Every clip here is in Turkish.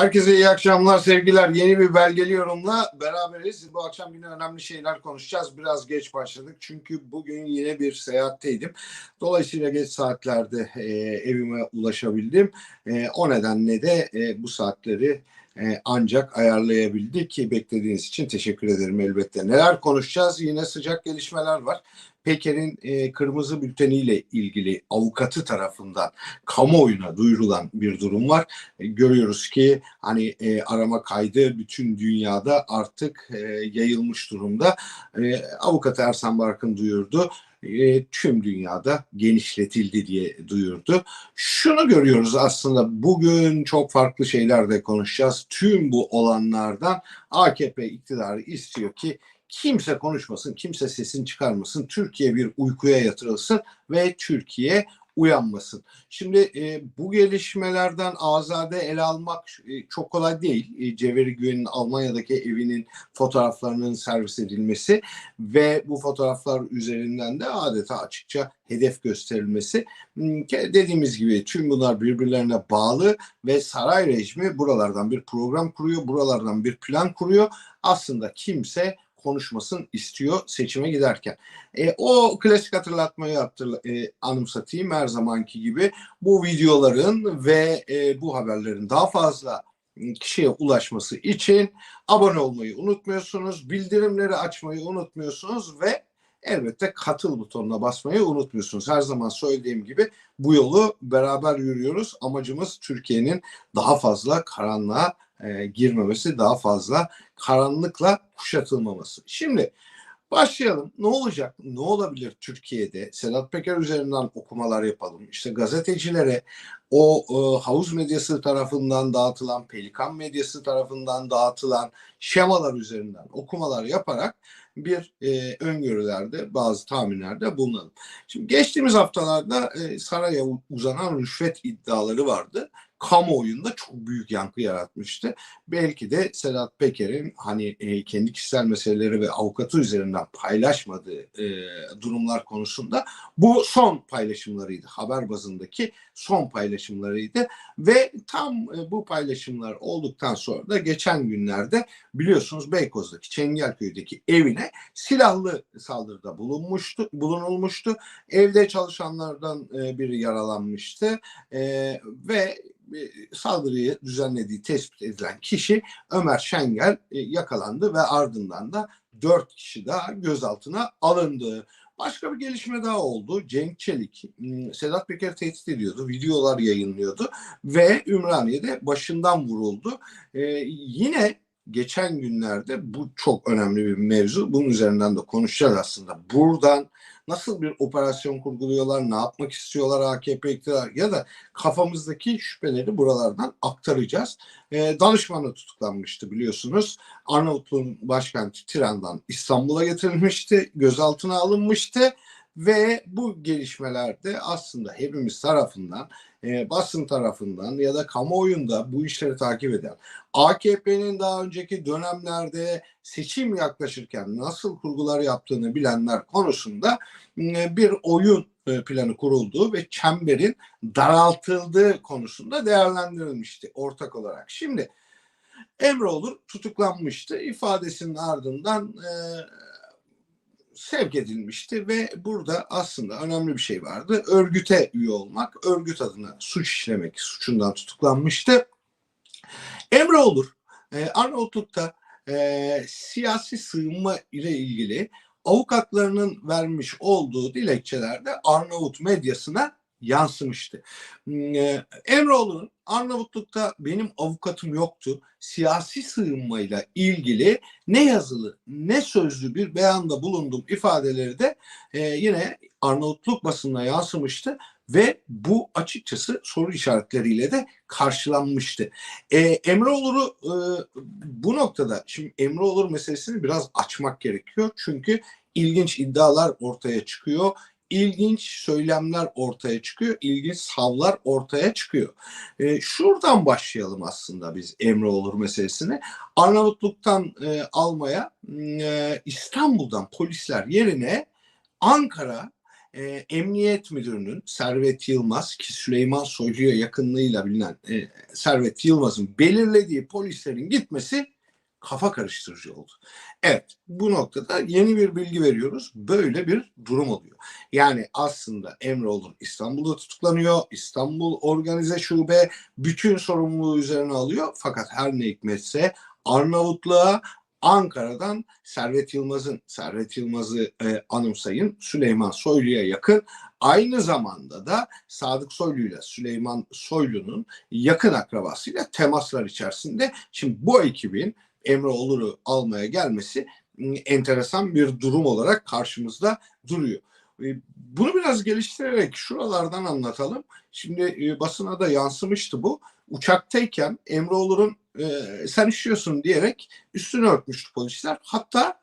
Herkese iyi akşamlar, sevgiler. Yeni bir belgeli yorumla beraberiz. Bu akşam yine önemli şeyler konuşacağız. Biraz geç başladık çünkü bugün yine bir seyahatteydim. Dolayısıyla geç saatlerde e, evime ulaşabildim. E, o nedenle de e, bu saatleri e, ancak ayarlayabildik ki beklediğiniz için teşekkür ederim elbette. Neler konuşacağız? Yine sıcak gelişmeler var. Peker'in e, kırmızı bülteniyle ilgili avukatı tarafından kamuoyuna duyurulan bir durum var. E, görüyoruz ki hani e, arama kaydı bütün dünyada artık e, yayılmış durumda. E, avukat Ersan Barkın duyurdu. E, tüm dünyada genişletildi diye duyurdu. Şunu görüyoruz aslında bugün çok farklı şeyler de konuşacağız. Tüm bu olanlardan AKP iktidarı istiyor ki kimse konuşmasın, kimse sesini çıkarmasın. Türkiye bir uykuya yatırılsın ve Türkiye uyanmasın. Şimdi e, bu gelişmelerden azade ele almak e, çok kolay değil. E, Cevheri Güven'in Almanya'daki evinin fotoğraflarının servis edilmesi ve bu fotoğraflar üzerinden de adeta açıkça hedef gösterilmesi. Hmm, Dediğimiz gibi tüm bunlar birbirlerine bağlı ve saray rejimi buralardan bir program kuruyor, buralardan bir plan kuruyor. Aslında kimse konuşmasın istiyor seçime giderken. E, o klasik hatırlatmayı hatırla, e, anımsatayım her zamanki gibi. Bu videoların ve e, bu haberlerin daha fazla kişiye ulaşması için abone olmayı unutmuyorsunuz, bildirimleri açmayı unutmuyorsunuz ve elbette katıl butonuna basmayı unutmuyorsunuz. Her zaman söylediğim gibi bu yolu beraber yürüyoruz. Amacımız Türkiye'nin daha fazla karanlığa e, girmemesi, daha fazla karanlıkla kuşatılmaması. Şimdi başlayalım. Ne olacak? Ne olabilir Türkiye'de? Sedat Peker üzerinden okumalar yapalım. İşte gazetecilere o e, havuz medyası tarafından dağıtılan, pelikan medyası tarafından dağıtılan şemalar üzerinden okumalar yaparak bir e, öngörülerde, bazı tahminlerde bulunalım. Şimdi geçtiğimiz haftalarda e, saraya uzanan rüşvet iddiaları vardı kamuoyunda çok büyük yankı yaratmıştı. Belki de Sedat Peker'in hani e, kendi kişisel meseleleri ve avukatı üzerinden paylaşmadığı e, durumlar konusunda bu son paylaşımlarıydı. Haber bazındaki son paylaşımlarıydı ve tam e, bu paylaşımlar olduktan sonra da geçen günlerde biliyorsunuz Beykoz'daki Çengelköy'deki evine silahlı saldırıda bulunmuştu, bulunulmuştu. Evde çalışanlardan e, biri yaralanmıştı e, ve saldırıyı düzenlediği tespit edilen kişi Ömer Şengel e, yakalandı ve ardından da dört kişi daha gözaltına alındı. Başka bir gelişme daha oldu. Cenk Çelik, hmm, Sedat Peker tehdit ediyordu, videolar yayınlıyordu ve Ümraniye'de başından vuruldu. Ee, yine geçen günlerde bu çok önemli bir mevzu. Bunun üzerinden de konuşacağız aslında. Buradan nasıl bir operasyon kurguluyorlar, ne yapmak istiyorlar AKP iktidar ya da kafamızdaki şüpheleri buralardan aktaracağız. E, danışmanı tutuklanmıştı biliyorsunuz. Arnavutluğun başkenti Tiran'dan İstanbul'a getirilmişti, gözaltına alınmıştı ve bu gelişmelerde aslında hepimiz tarafından e, basın tarafından ya da kamuoyunda bu işleri takip eden AKP'nin daha önceki dönemlerde seçim yaklaşırken nasıl kurgular yaptığını bilenler konusunda e, bir oyun e, planı kurulduğu ve çemberin daraltıldığı konusunda değerlendirilmişti ortak olarak. Şimdi Emre Olur tutuklanmıştı. İfadesinin ardından e, sevk edilmişti ve burada aslında önemli bir şey vardı. Örgüte üye olmak, örgüt adına suç işlemek suçundan tutuklanmıştı. Emre Olur, e, Arnavutluk'ta e, siyasi sığınma ile ilgili avukatlarının vermiş olduğu dilekçelerde Arnavut medyasına yansımıştı. Hmm, e, Emreoğlu'nun Arnavutluk'ta benim avukatım yoktu. Siyasi sığınmayla ilgili ne yazılı ne sözlü bir beyanda bulundum ifadeleri de e, yine Arnavutluk basınına yansımıştı ve bu açıkçası soru işaretleriyle de karşılanmıştı. E, Emreoğlu e, bu noktada şimdi Emreoğlu meselesini biraz açmak gerekiyor. Çünkü ilginç iddialar ortaya çıkıyor ilginç söylemler ortaya çıkıyor, ilginç savlar ortaya çıkıyor. E, şuradan başlayalım aslında biz Emre Olur meselesini. Arnavutluk'tan e, almaya e, İstanbul'dan polisler yerine Ankara e, Emniyet Müdürü'nün Servet Yılmaz ki Süleyman Soylu'ya yakınlığıyla bilinen e, Servet Yılmaz'ın belirlediği polislerin gitmesi kafa karıştırıcı oldu. Evet bu noktada yeni bir bilgi veriyoruz. Böyle bir durum oluyor. Yani aslında Emre Olur İstanbul'da tutuklanıyor. İstanbul Organize Şube bütün sorumluluğu üzerine alıyor. Fakat her ne hikmetse Arnavutluğa Ankara'dan Servet Yılmaz'ın, Servet Yılmaz'ı e, anımsayın Süleyman Soylu'ya yakın. Aynı zamanda da Sadık Soylu ile Süleyman Soylu'nun yakın akrabasıyla temaslar içerisinde. Şimdi bu ekibin Emre Olur'u almaya gelmesi enteresan bir durum olarak karşımızda duruyor. Bunu biraz geliştirerek şuralardan anlatalım. Şimdi e, basına da yansımıştı bu. Uçaktayken Emre Olur'un e, sen işiyorsun diyerek üstünü örtmüştü polisler. Hatta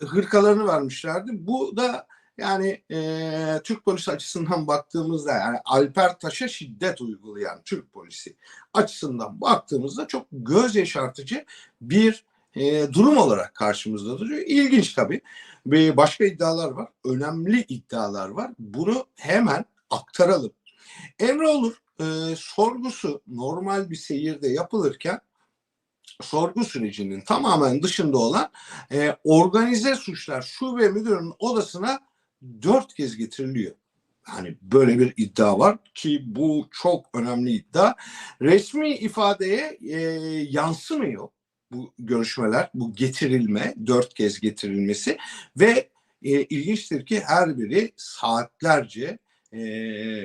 hırkalarını vermişlerdi. Bu da yani e, Türk polisi açısından baktığımızda yani Alper Taş'a şiddet uygulayan Türk polisi açısından baktığımızda çok göz yaşartıcı bir e, durum olarak karşımızda duruyor. İlginç tabii. Ve başka iddialar var. Önemli iddialar var. Bunu hemen aktaralım. Emre Olur e, sorgusu normal bir seyirde yapılırken sorgu sürecinin tamamen dışında olan e, organize suçlar şube müdürünün odasına dört kez getiriliyor. Yani böyle bir iddia var ki bu çok önemli iddia. Resmi ifadeye e, yansımıyor bu görüşmeler, bu getirilme, dört kez getirilmesi ve e, ilginçtir ki her biri saatlerce e,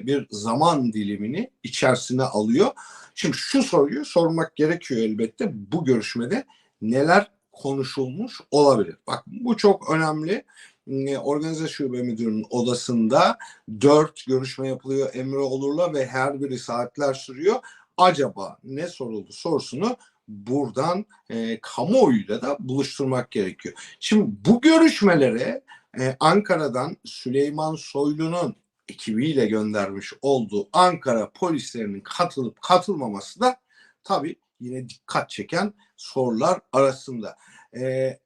bir zaman dilimini içerisine alıyor. Şimdi şu soruyu sormak gerekiyor elbette bu görüşmede neler konuşulmuş olabilir? Bak bu çok önemli. E, organize Şube Müdürü'nün odasında dört görüşme yapılıyor Emre Olur'la ve her biri saatler sürüyor. Acaba ne soruldu sorusunu buradan e, kamuoyuyla da buluşturmak gerekiyor. Şimdi bu görüşmelere e, Ankara'dan Süleyman Soylu'nun ekibiyle göndermiş olduğu Ankara polislerinin katılıp katılmaması da tabii yine dikkat çeken sorular arasında. Ee,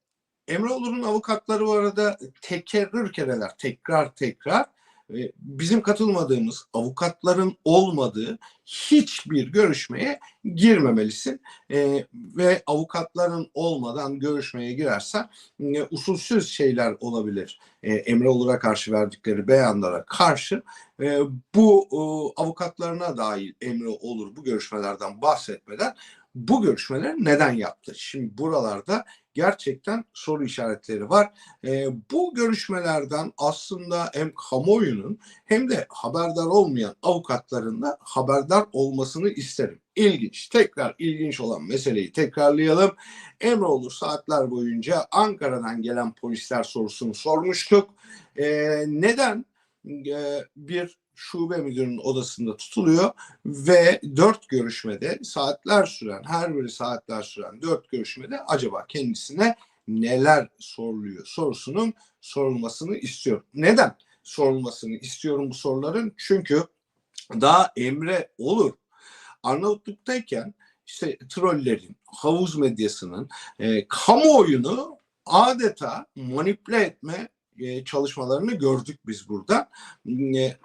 Emre Olur'un avukatları bu arada tekerrür kereler, tekrar tekrar e, bizim katılmadığımız, avukatların olmadığı hiçbir görüşmeye girmemelisin e, ve avukatların olmadan görüşmeye girersen e, usulsüz şeyler olabilir. E, Emre Olur'a karşı verdikleri beyanlara karşı e, bu e, avukatlarına dahil Emre Olur bu görüşmelerden bahsetmeden bu görüşmeleri neden yaptı? Şimdi buralarda gerçekten soru işaretleri var. E, bu görüşmelerden aslında hem kamuoyunun hem de haberdar olmayan avukatların da haberdar olmasını isterim. İlginç, tekrar ilginç olan meseleyi tekrarlayalım. Emre olur saatler boyunca Ankara'dan gelen polisler sorusunu sormuştuk. E, neden e, bir şube müdürünün odasında tutuluyor ve dört görüşmede saatler süren her biri saatler süren dört görüşmede acaba kendisine neler soruluyor sorusunun sorulmasını istiyor. Neden sorulmasını istiyorum bu soruların? Çünkü daha Emre olur Arnavutluk'tayken işte trollerin, havuz medyasının e, kamuoyunu adeta manipüle etme e, çalışmalarını gördük biz burada. E,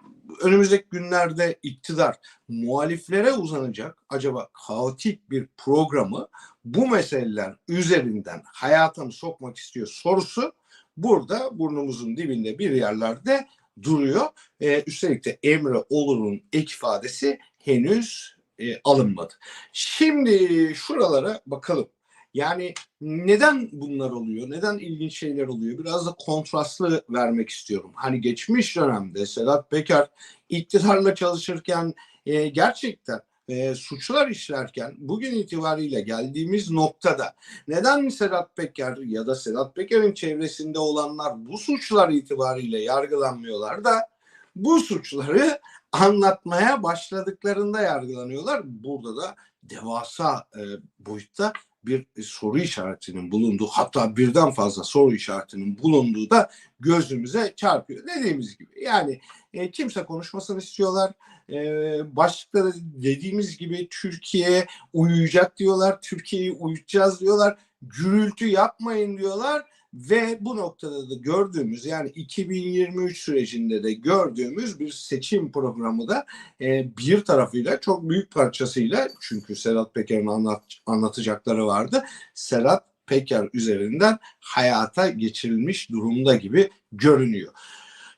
önümüzdeki günlerde iktidar muhaliflere uzanacak acaba kaotik bir programı bu meseleler üzerinden hayata mı sokmak istiyor sorusu burada burnumuzun dibinde bir yerlerde duruyor. Ee, üstelik de Emre Olur'un ek ifadesi henüz e, alınmadı. Şimdi şuralara bakalım. Yani neden bunlar oluyor? Neden ilginç şeyler oluyor? Biraz da kontrastlı vermek istiyorum. Hani geçmiş dönemde Sedat Peker iktidarla çalışırken e, gerçekten e, suçlar işlerken bugün itibariyle geldiğimiz noktada neden Sedat Peker ya da Sedat Peker'in çevresinde olanlar bu suçlar itibariyle yargılanmıyorlar da bu suçları anlatmaya başladıklarında yargılanıyorlar. Burada da devasa e, boyutta bir soru işaretinin bulunduğu hatta birden fazla soru işaretinin bulunduğu da gözümüze çarpıyor. Dediğimiz gibi yani e, kimse konuşmasını istiyorlar. E, başlıkta dediğimiz gibi Türkiye uyuyacak diyorlar. Türkiye'yi uyutacağız diyorlar. Gürültü yapmayın diyorlar ve bu noktada da gördüğümüz yani 2023 sürecinde de gördüğümüz bir seçim programı da e, bir tarafıyla çok büyük parçasıyla çünkü Serhat Peker'in anlat, anlatacakları vardı. Serhat Peker üzerinden hayata geçirilmiş durumda gibi görünüyor.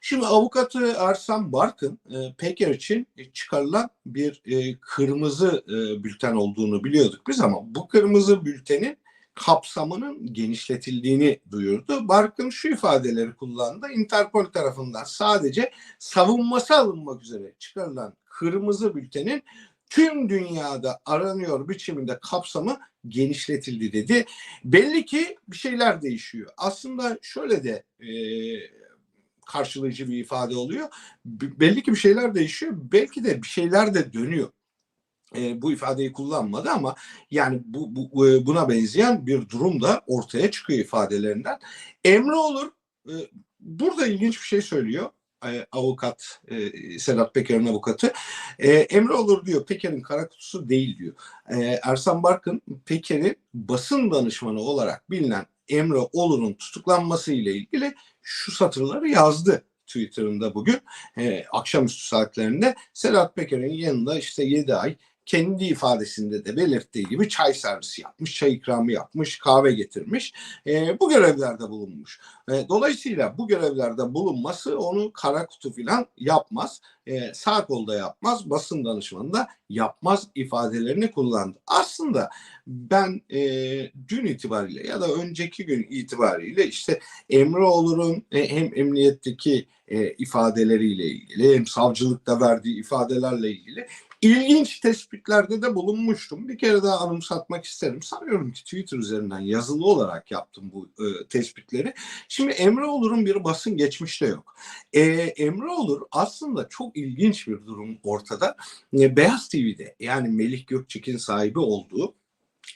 Şimdi avukatı Ersan Barkın e, Peker için çıkarılan bir e, kırmızı e, bülten olduğunu biliyorduk biz ama bu kırmızı bültenin kapsamının genişletildiğini duyurdu. Barkın şu ifadeleri kullandı. Interpol tarafından sadece savunması alınmak üzere çıkarılan kırmızı bültenin tüm dünyada aranıyor biçiminde kapsamı genişletildi dedi. Belli ki bir şeyler değişiyor. Aslında şöyle de e, karşılayıcı bir ifade oluyor. B- belli ki bir şeyler değişiyor. Belki de bir şeyler de dönüyor. E, bu ifadeyi kullanmadı ama yani bu, bu e, buna benzeyen bir durum da ortaya çıkıyor ifadelerinden. Emre olur e, burada ilginç bir şey söylüyor. E, avukat e, Sedat Peker'in avukatı e, Emre olur diyor Peker'in kara kutusu değil diyor. E, Ersan Barkın Peker'in basın danışmanı olarak bilinen Emre Olur'un tutuklanması ile ilgili şu satırları yazdı Twitter'ında bugün e, akşamüstü saatlerinde Sedat Peker'in yanında işte 7 ay kendi ifadesinde de belirttiği gibi çay servisi yapmış, çay ikramı yapmış, kahve getirmiş. E, bu görevlerde bulunmuş. E, dolayısıyla bu görevlerde bulunması onu kara kutu falan yapmaz. E, sağ kolda yapmaz, basın danışmanı da yapmaz ifadelerini kullandı. Aslında ben e, dün itibariyle ya da önceki gün itibariyle işte Emre Olur'un e, hem emniyetteki e, ifadeleriyle ilgili hem savcılıkta verdiği ifadelerle ilgili ilginç tespitlerde de bulunmuştum. Bir kere daha anımsatmak isterim. Sanıyorum ki Twitter üzerinden yazılı olarak yaptım bu e, tespitleri. Şimdi Emre Olur'un bir basın geçmişte yok. E, Emre Olur aslında çok ilginç bir durum ortada. E, Beyaz TV'de yani Melih Gökçek'in sahibi olduğu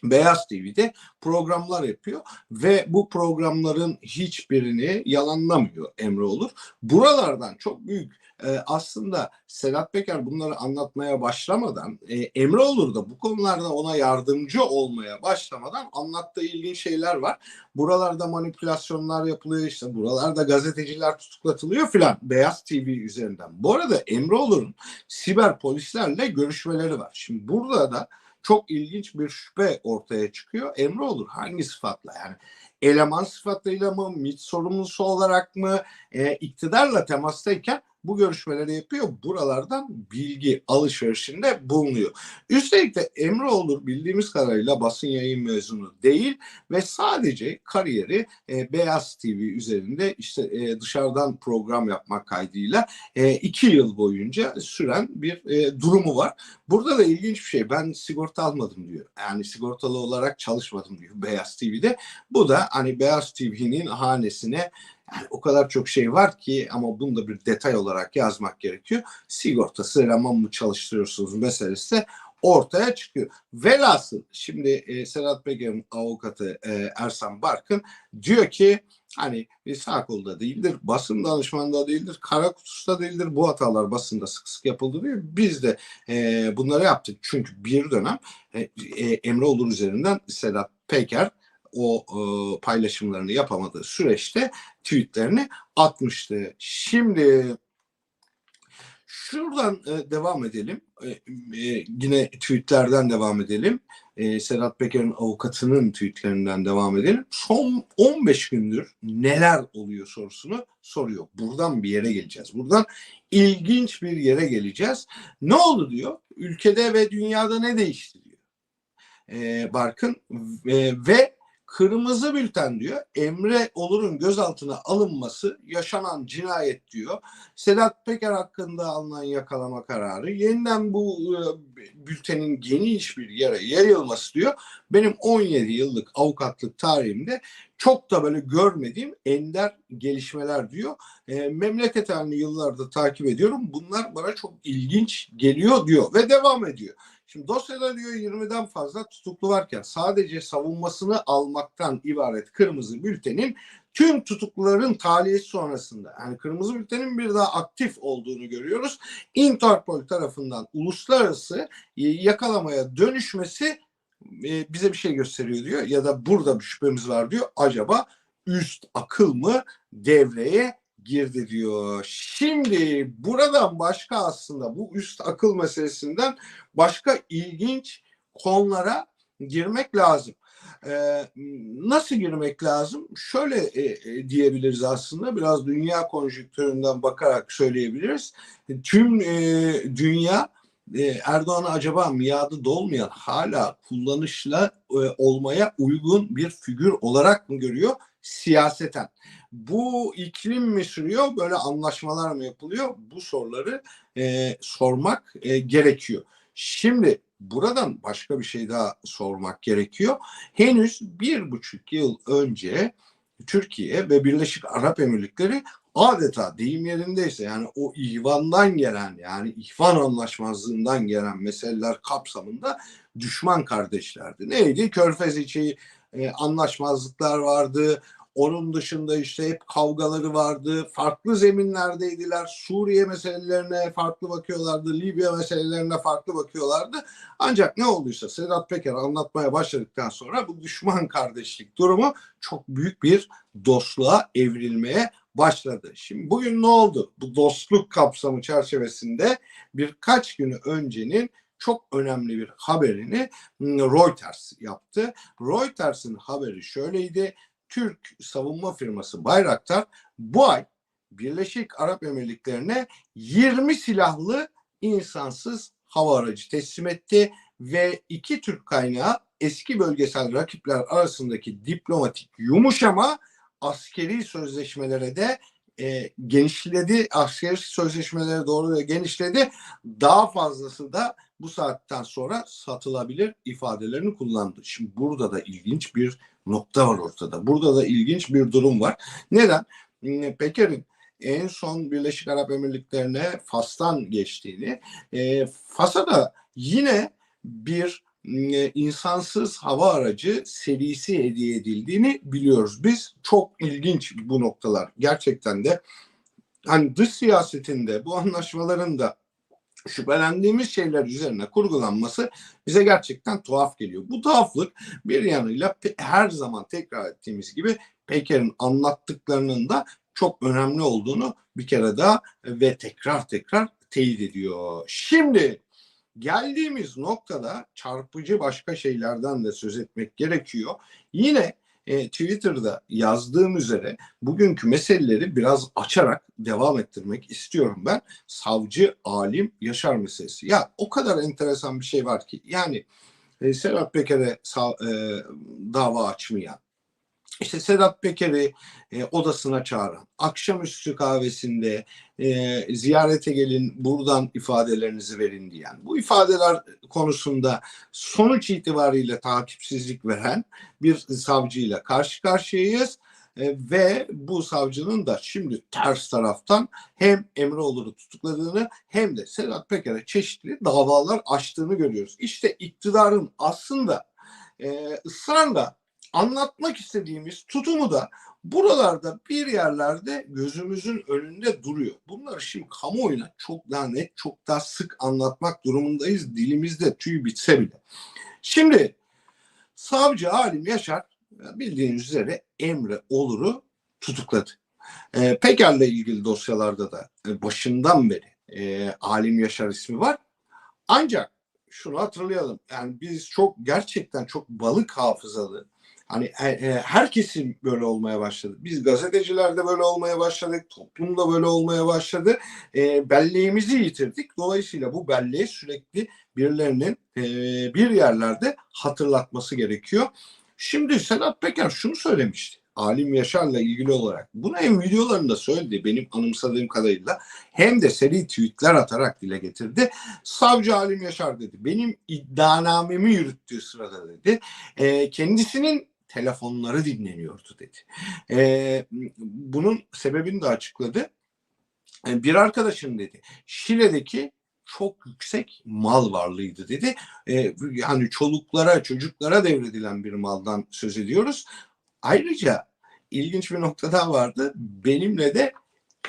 Beyaz TV'de programlar yapıyor ve bu programların hiçbirini yalanlamıyor Emre Olur. Buralardan çok büyük e, aslında Sedat Peker bunları anlatmaya başlamadan e, Emre Olur da bu konularda ona yardımcı olmaya başlamadan anlattığı ilginç şeyler var. Buralarda manipülasyonlar yapılıyor işte buralarda gazeteciler tutuklatılıyor filan Beyaz TV üzerinden. Bu arada Emre Olur'un siber polislerle görüşmeleri var. Şimdi burada da çok ilginç bir şüphe ortaya çıkıyor. Emre olur hangi sıfatla yani eleman sıfatıyla mı, MİT sorumlusu olarak mı, e, iktidarla temastayken bu görüşmeleri yapıyor. Buralardan bilgi alışverişinde bulunuyor. Üstelik de Emre Olur bildiğimiz kadarıyla basın yayın mezunu değil ve sadece kariyeri e, Beyaz TV üzerinde işte e, dışarıdan program yapmak kaydıyla e, iki yıl boyunca süren bir e, durumu var. Burada da ilginç bir şey. Ben sigorta almadım diyor. Yani sigortalı olarak çalışmadım diyor Beyaz TV'de. Bu da hani Beyaz TV'nin hanesine o kadar çok şey var ki ama bunu da bir detay olarak yazmak gerekiyor. Sigortası eleman mı çalıştırıyorsunuz meselesi de ortaya çıkıyor. Velhasıl şimdi e, Serhat Peker'in avukatı e, Ersan Barkın diyor ki hani sağ kolda değildir, basın danışmanında değildir, kara kutusu da değildir. Bu hatalar basında sık sık yapıldı diyor. Biz de e, bunları yaptık. Çünkü bir dönem e, e, Emre Olur üzerinden Sedat Peker o e, paylaşımlarını yapamadığı süreçte tweetlerini atmıştı. Şimdi şuradan e, devam edelim. E, e, yine tweetlerden devam edelim. E, Serhat Peker'in avukatının tweetlerinden devam edelim. Son 15 gündür neler oluyor sorusunu soruyor. Buradan bir yere geleceğiz. Buradan ilginç bir yere geleceğiz. Ne oldu diyor? Ülkede ve dünyada ne değişti diyor. E, Barkın ve Kırmızı bülten diyor. Emre Olur'un gözaltına alınması yaşanan cinayet diyor. Sedat Peker hakkında alınan yakalama kararı yeniden bu e, bültenin geniş bir yere yayılması diyor. Benim 17 yıllık avukatlık tarihimde çok da böyle görmediğim ender gelişmeler diyor. E, memleket halini yıllarda takip ediyorum. Bunlar bana çok ilginç geliyor diyor ve devam ediyor. Şimdi dosyada diyor 20'den fazla tutuklu varken sadece savunmasını almaktan ibaret kırmızı bültenin tüm tutukluların tahliyesi sonrasında yani kırmızı bültenin bir daha aktif olduğunu görüyoruz. Interpol tarafından uluslararası yakalamaya dönüşmesi bize bir şey gösteriyor diyor ya da burada bir şüphemiz var diyor. Acaba üst akıl mı devreye girdi diyor. Şimdi buradan başka aslında bu üst akıl meselesinden başka ilginç konulara girmek lazım. Ee, nasıl girmek lazım? Şöyle e, e, diyebiliriz aslında biraz dünya konjonktüründen bakarak söyleyebiliriz. Tüm e, dünya e, Erdoğan'ı acaba miadı dolmayan hala kullanışla e, olmaya uygun bir figür olarak mı görüyor siyaseten? Bu iklim mi sürüyor böyle anlaşmalar mı yapılıyor? Bu soruları e, sormak e, gerekiyor. Şimdi buradan başka bir şey daha sormak gerekiyor. Henüz bir buçuk yıl önce Türkiye ve Birleşik Arap Emirlikleri adeta deyim yerindeyse yani o ihvandan gelen yani ihvan anlaşmazlığından gelen meseleler kapsamında düşman kardeşlerdi. Neydi? Körfez içi e, anlaşmazlıklar vardı. Onun dışında işte hep kavgaları vardı. Farklı zeminlerdeydiler. Suriye meselelerine farklı bakıyorlardı. Libya meselelerine farklı bakıyorlardı. Ancak ne olduysa Sedat Peker anlatmaya başladıktan sonra bu düşman kardeşlik durumu çok büyük bir dostluğa evrilmeye başladı. Şimdi bugün ne oldu? Bu dostluk kapsamı çerçevesinde birkaç günü öncenin çok önemli bir haberini Reuters yaptı. Reuters'ın haberi şöyleydi. Türk savunma firması Bayraktar bu ay Birleşik Arap Emirlikleri'ne 20 silahlı insansız hava aracı teslim etti ve iki Türk kaynağı eski bölgesel rakipler arasındaki diplomatik yumuşama askeri sözleşmelere de e, genişledi. Askeri sözleşmelere doğru da genişledi. Daha fazlası da bu saatten sonra satılabilir ifadelerini kullandı. Şimdi burada da ilginç bir nokta var ortada. Burada da ilginç bir durum var. Neden? Hmm, Peker'in en son Birleşik Arap Emirlikleri'ne Fas'tan geçtiğini, e, Fas'a da yine bir e, insansız hava aracı serisi hediye edildiğini biliyoruz. Biz çok ilginç bu noktalar. Gerçekten de hani dış siyasetinde bu anlaşmaların da şüphelendiğimiz şeyler üzerine kurgulanması bize gerçekten tuhaf geliyor. Bu tuhaflık bir yanıyla her zaman tekrar ettiğimiz gibi Peker'in anlattıklarının da çok önemli olduğunu bir kere daha ve tekrar tekrar teyit ediyor. Şimdi geldiğimiz noktada çarpıcı başka şeylerden de söz etmek gerekiyor. Yine e, Twitter'da yazdığım üzere bugünkü meseleleri biraz açarak devam ettirmek istiyorum ben. Savcı, alim, Yaşar meselesi. Ya o kadar enteresan bir şey var ki yani e, Serhat Peker'e e, dava açmayan, işte Sedat Peker'i e, odasına çağıran, akşamüstü kahvesinde e, ziyarete gelin buradan ifadelerinizi verin diyen, bu ifadeler konusunda sonuç itibariyle takipsizlik veren bir savcıyla karşı karşıyayız. E, ve bu savcının da şimdi ters taraftan hem Emreoğlu'nu tutukladığını hem de Sedat Peker'e çeşitli davalar açtığını görüyoruz. İşte iktidarın aslında e, ısrarla anlatmak istediğimiz tutumu da buralarda bir yerlerde gözümüzün önünde duruyor. Bunları şimdi kamuoyuna çok daha net, çok daha sık anlatmak durumundayız. Dilimizde tüy bitse bile. Şimdi savcı Halim Yaşar bildiğiniz üzere Emre Olur'u tutukladı. E, Peker'le ilgili dosyalarda da e, başından beri e, Halim Yaşar ismi var. Ancak şunu hatırlayalım. Yani biz çok gerçekten çok balık hafızalı, Hani e, e, herkesin böyle olmaya başladı. Biz gazeteciler de böyle olmaya başladık. Toplum da böyle olmaya başladı. E, belleğimizi yitirdik. Dolayısıyla bu belleği sürekli birilerinin e, bir yerlerde hatırlatması gerekiyor. Şimdi Sedat Peker şunu söylemişti. Alim Yaşar'la ilgili olarak. Bunu hem videolarında söyledi benim anımsadığım kadarıyla hem de seri tweetler atarak dile getirdi. Savcı Alim Yaşar dedi. Benim iddianamemi yürüttüğü sırada dedi. E, kendisinin telefonları dinleniyordu dedi. E, bunun sebebini de açıkladı. E, bir arkadaşım dedi Şile'deki çok yüksek mal varlığıydı dedi. E, yani çoluklara, çocuklara devredilen bir maldan söz ediyoruz. Ayrıca ilginç bir nokta daha vardı. Benimle de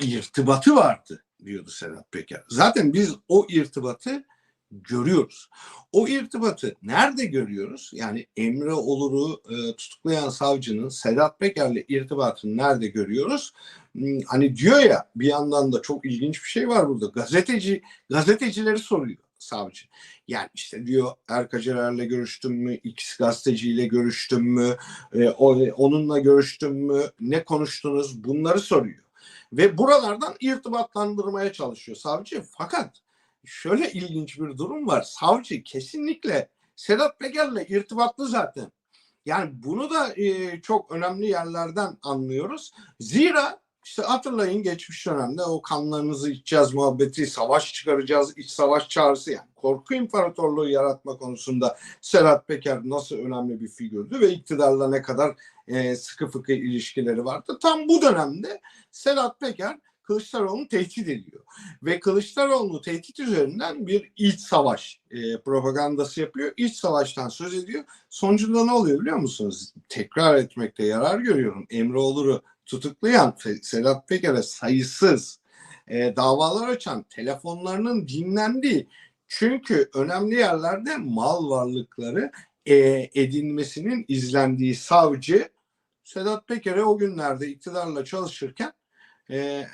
irtibatı vardı diyordu Sedat Peker. Zaten biz o irtibatı görüyoruz. O irtibatı nerede görüyoruz? Yani Emre Olur'u e, tutuklayan savcının Sedat Peker'le irtibatını nerede görüyoruz? Hmm, Hani diyor ya bir yandan da çok ilginç bir şey var burada. Gazeteci gazetecileri soruyor savcı. Yani işte diyor Erkacerer'le görüştüm mü? X gazeteciyle görüştüm mü? E, onunla görüştüm mü? Ne konuştunuz? Bunları soruyor. Ve buralardan irtibatlandırmaya çalışıyor savcı. Fakat şöyle ilginç bir durum var. Savcı kesinlikle Sedat Peker'le irtibatlı zaten. Yani bunu da e, çok önemli yerlerden anlıyoruz. Zira işte hatırlayın geçmiş dönemde o kanlarınızı içeceğiz muhabbeti, savaş çıkaracağız, iç savaş çağrısı yani korku imparatorluğu yaratma konusunda Sedat Peker nasıl önemli bir figürdü ve iktidarla ne kadar e, sıkı fıkı ilişkileri vardı. Tam bu dönemde Sedat Peker Kılıçdaroğlu'nu tehdit ediyor. Ve Kılıçdaroğlu tehdit üzerinden bir iç savaş e, propagandası yapıyor. İç savaştan söz ediyor. Sonucunda ne oluyor biliyor musunuz? Tekrar etmekte yarar görüyorum. Emre Olur'u tutuklayan Sedat Peker'e sayısız e, davalar açan telefonlarının dinlendiği çünkü önemli yerlerde mal varlıkları e, edinmesinin izlendiği savcı Sedat Peker'e o günlerde iktidarla çalışırken e,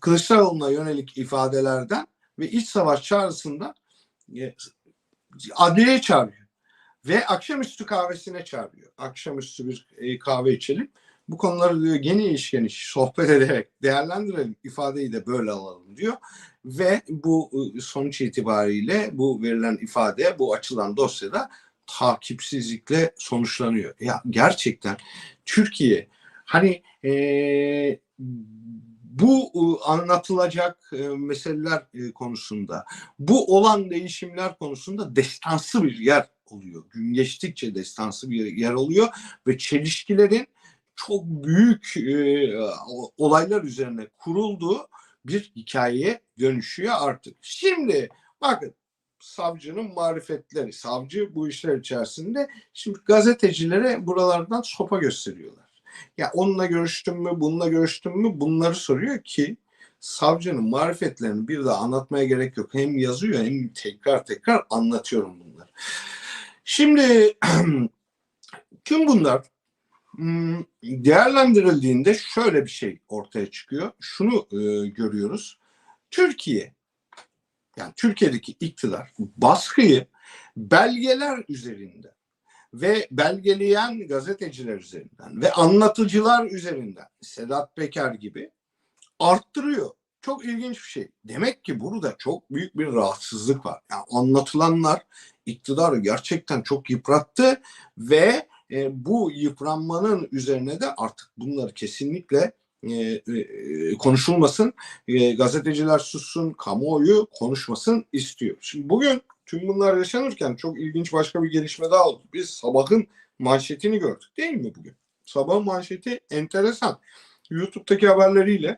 Kılıçdaroğlu'na yönelik ifadelerden ve iç savaş çağrısından e, adliyeye çağırıyor. Ve akşamüstü kahvesine çağırıyor. Akşamüstü bir e, kahve içelim. Bu konuları diyor geniş geniş sohbet ederek değerlendirelim. ifadeyi de böyle alalım diyor. Ve bu e, sonuç itibariyle bu verilen ifade bu açılan dosyada takipsizlikle sonuçlanıyor. Ya gerçekten Türkiye hani e, bu e, anlatılacak e, meseleler e, konusunda, bu olan değişimler konusunda destansı bir yer oluyor. Gün geçtikçe destansı bir yer oluyor ve çelişkilerin çok büyük olaylar üzerine kurulduğu bir hikayeye dönüşüyor artık. Şimdi bakın savcının marifetleri, savcı bu işler içerisinde şimdi gazetecilere buralardan sopa gösteriyorlar. Ya onunla görüştüm mü, bununla görüştüm mü bunları soruyor ki savcının marifetlerini bir daha anlatmaya gerek yok. Hem yazıyor hem tekrar tekrar anlatıyorum bunları. Şimdi tüm bunlar hmm, değerlendirildiğinde şöyle bir şey ortaya çıkıyor. Şunu e, görüyoruz. Türkiye yani Türkiye'deki iktidar baskıyı belgeler üzerinde ve belgeleyen gazeteciler üzerinden ve anlatıcılar üzerinden Sedat Peker gibi arttırıyor. Çok ilginç bir şey. Demek ki burada çok büyük bir rahatsızlık var. Yani anlatılanlar iktidarı gerçekten çok yıprattı ve e, bu yıpranmanın üzerine de artık bunları kesinlikle e, e, konuşulmasın, e, gazeteciler sussun, kamuoyu konuşmasın istiyor. Şimdi bugün tüm bunlar yaşanırken çok ilginç başka bir gelişme daha oldu. Biz sabahın manşetini gördük değil mi bugün? Sabah manşeti enteresan. YouTube'daki haberleriyle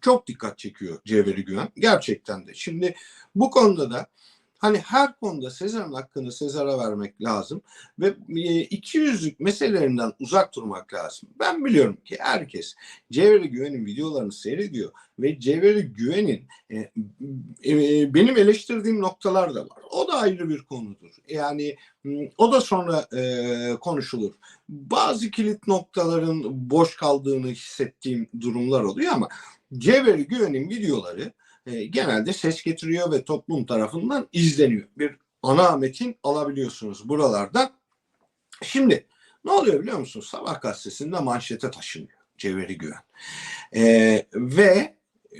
çok dikkat çekiyor Cevheri Güven. Gerçekten de. Şimdi bu konuda da Hani her konuda Sezar'ın hakkını Sezar'a vermek lazım ve e, iki yüzlük meselelerinden uzak durmak lazım. Ben biliyorum ki herkes Cevheri Güven'in videolarını seyrediyor ve Cevheri Güven'in e, e, benim eleştirdiğim noktalar da var. O da ayrı bir konudur. Yani o da sonra konuşulur. Bazı kilit noktaların boş kaldığını hissettiğim durumlar oluyor ama Cevheri Güven'in videoları e, genelde ses getiriyor ve toplum tarafından izleniyor. Bir ana metin alabiliyorsunuz buralardan. Şimdi ne oluyor biliyor musunuz? Sabah gazetesinde manşete taşınıyor Cevheri Güven. E, ve e,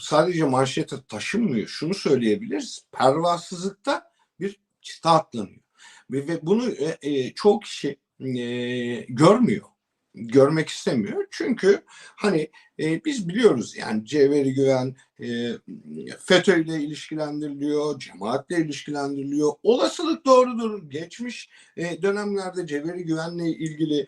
sadece manşete taşınmıyor. Şunu söyleyebiliriz. Pervasızlıkta bir çıta atlanıyor. Ve, ve bunu e, e, çok kişi e, görmüyor görmek istemiyor. Çünkü hani e, biz biliyoruz yani Cevheri Güven e, FETÖ ile ilişkilendiriliyor, cemaatle ilişkilendiriliyor. Olasılık doğrudur. Geçmiş e, dönemlerde Cevheri Güven'le ilgili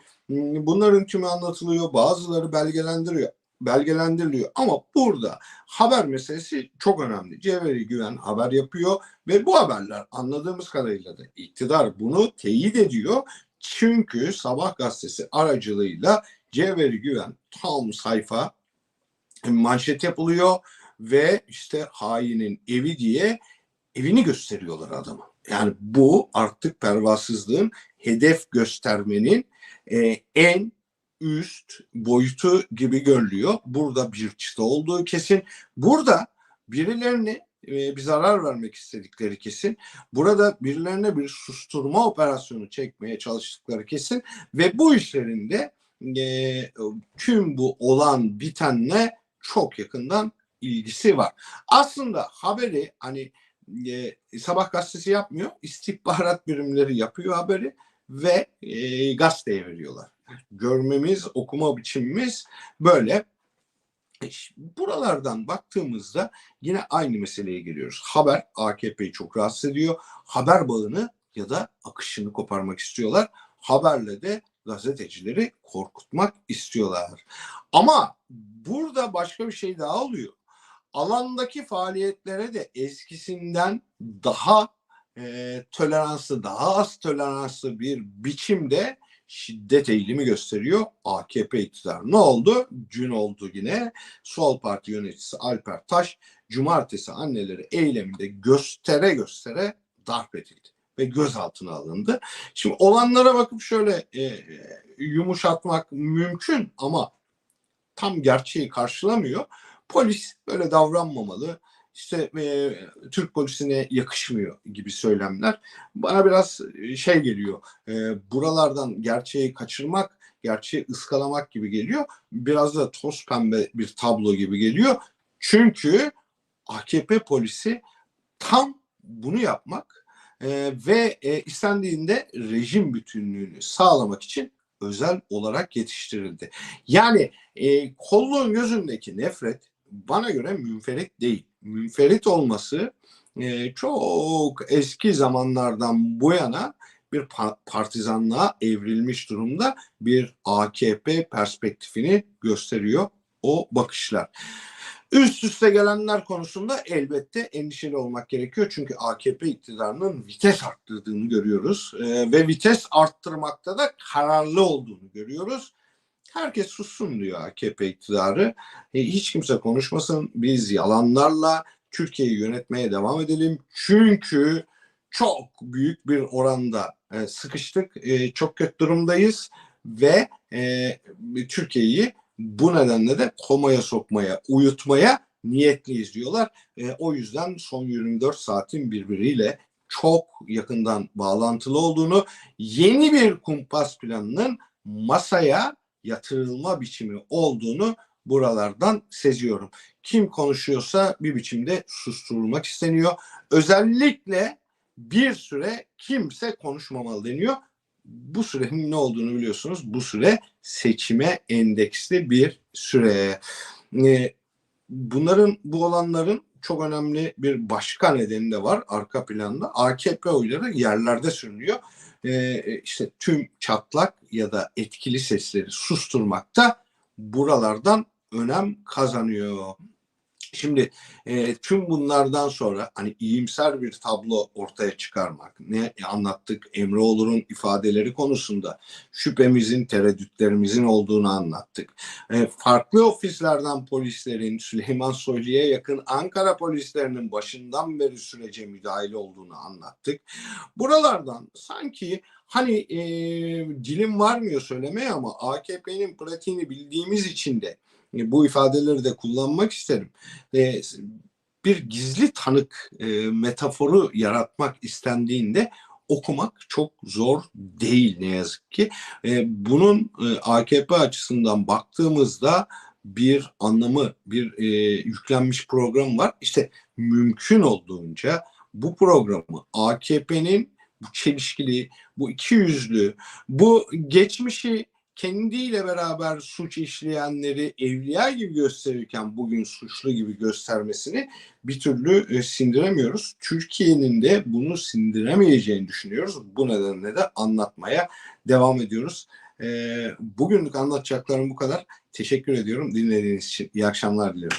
bunların tümü anlatılıyor. Bazıları belgelendiriyor belgelendiriliyor. Ama burada haber meselesi çok önemli. Cevheri Güven haber yapıyor ve bu haberler anladığımız kadarıyla da iktidar bunu teyit ediyor çünkü Sabah gazetesi aracılığıyla Cevheri Güven tam sayfa manşet yapılıyor ve işte hainin evi diye evini gösteriyorlar adama. Yani bu artık pervasızlığın hedef göstermenin e, en üst boyutu gibi görülüyor. Burada bir çıta olduğu kesin. Burada birilerine e, bir zarar vermek istedikleri kesin. Burada birilerine bir susturma operasyonu çekmeye çalıştıkları kesin. Ve bu işlerinde e, tüm bu olan bitenle çok yakından ilgisi var. Aslında haberi hani e, sabah gazetesi yapmıyor. istihbarat birimleri yapıyor haberi ve e, gazeteye veriyorlar. Görmemiz, okuma biçimimiz böyle. E, buralardan baktığımızda yine aynı meseleye geliyoruz. Haber AKP'yi çok rahatsız ediyor. Haber bağını ya da akışını koparmak istiyorlar. Haberle de gazetecileri korkutmak istiyorlar. Ama burada başka bir şey daha oluyor. Alandaki faaliyetlere de eskisinden daha e, toleranslı, daha az toleranslı bir biçimde şiddet eğilimi gösteriyor AKP iktidarı. Ne oldu? Dün oldu yine. Sol Parti yöneticisi Alper Taş cumartesi anneleri eyleminde göstere göstere darp edildi ve gözaltına alındı. Şimdi olanlara bakıp şöyle e, yumuşatmak mümkün ama tam gerçeği karşılamıyor. Polis böyle davranmamalı. İşte e, Türk polisine yakışmıyor gibi söylemler. Bana biraz şey geliyor. E, buralardan gerçeği kaçırmak, gerçeği ıskalamak gibi geliyor. Biraz da toz pembe bir tablo gibi geliyor. Çünkü AKP polisi tam bunu yapmak e, ve e, istendiğinde rejim bütünlüğünü sağlamak için özel olarak yetiştirildi. Yani e, kolluğun gözündeki nefret bana göre münferit değil. Münferit olması e, çok eski zamanlardan bu yana bir partizanlığa evrilmiş durumda bir AKP perspektifini gösteriyor o bakışlar. Üst üste gelenler konusunda elbette endişeli olmak gerekiyor. Çünkü AKP iktidarının vites arttırdığını görüyoruz. E, ve vites arttırmakta da kararlı olduğunu görüyoruz. Herkes sussun diyor AKP iktidarı. E, hiç kimse konuşmasın. Biz yalanlarla Türkiye'yi yönetmeye devam edelim. Çünkü çok büyük bir oranda e, sıkıştık. E, çok kötü durumdayız ve e, Türkiye'yi bu nedenle de komaya sokmaya, uyutmaya niyetliyiz diyorlar. E, o yüzden son 24 saatin birbiriyle çok yakından bağlantılı olduğunu, yeni bir kumpas planının masaya yatırılma biçimi olduğunu buralardan seziyorum. Kim konuşuyorsa bir biçimde susturulmak isteniyor. Özellikle bir süre kimse konuşmamalı deniyor. Bu sürenin ne olduğunu biliyorsunuz. Bu süre seçime endeksli bir süre. Ee, bunların bu olanların çok önemli bir başka nedeni de var arka planda. AKP oyları yerlerde sürünüyor. Ee, işte tüm çatlak ya da etkili sesleri susturmakta buralardan önem kazanıyor. Şimdi e, tüm bunlardan sonra hani iyimser bir tablo ortaya çıkarmak, ne anlattık Emre Olur'un ifadeleri konusunda şüphemizin, tereddütlerimizin olduğunu anlattık. E, farklı ofislerden polislerin Süleyman Soylu'ya yakın Ankara polislerinin başından beri sürece müdahil olduğunu anlattık. Buralardan sanki hani e, dilim varmıyor söylemeye ama AKP'nin pratiğini bildiğimiz için de bu ifadeleri de kullanmak isterim. E, bir gizli tanık e, metaforu yaratmak istendiğinde okumak çok zor değil ne yazık ki. bunun AKP açısından baktığımızda bir anlamı, bir yüklenmiş program var. İşte mümkün olduğunca bu programı AKP'nin bu çelişkili, bu iki yüzlü, bu geçmişi kendiyle beraber suç işleyenleri evliya gibi gösterirken bugün suçlu gibi göstermesini bir türlü e, sindiremiyoruz. Türkiye'nin de bunu sindiremeyeceğini düşünüyoruz. Bu nedenle de anlatmaya devam ediyoruz. E, bugünlük anlatacaklarım bu kadar. Teşekkür ediyorum dinlediğiniz için. İyi akşamlar diliyorum.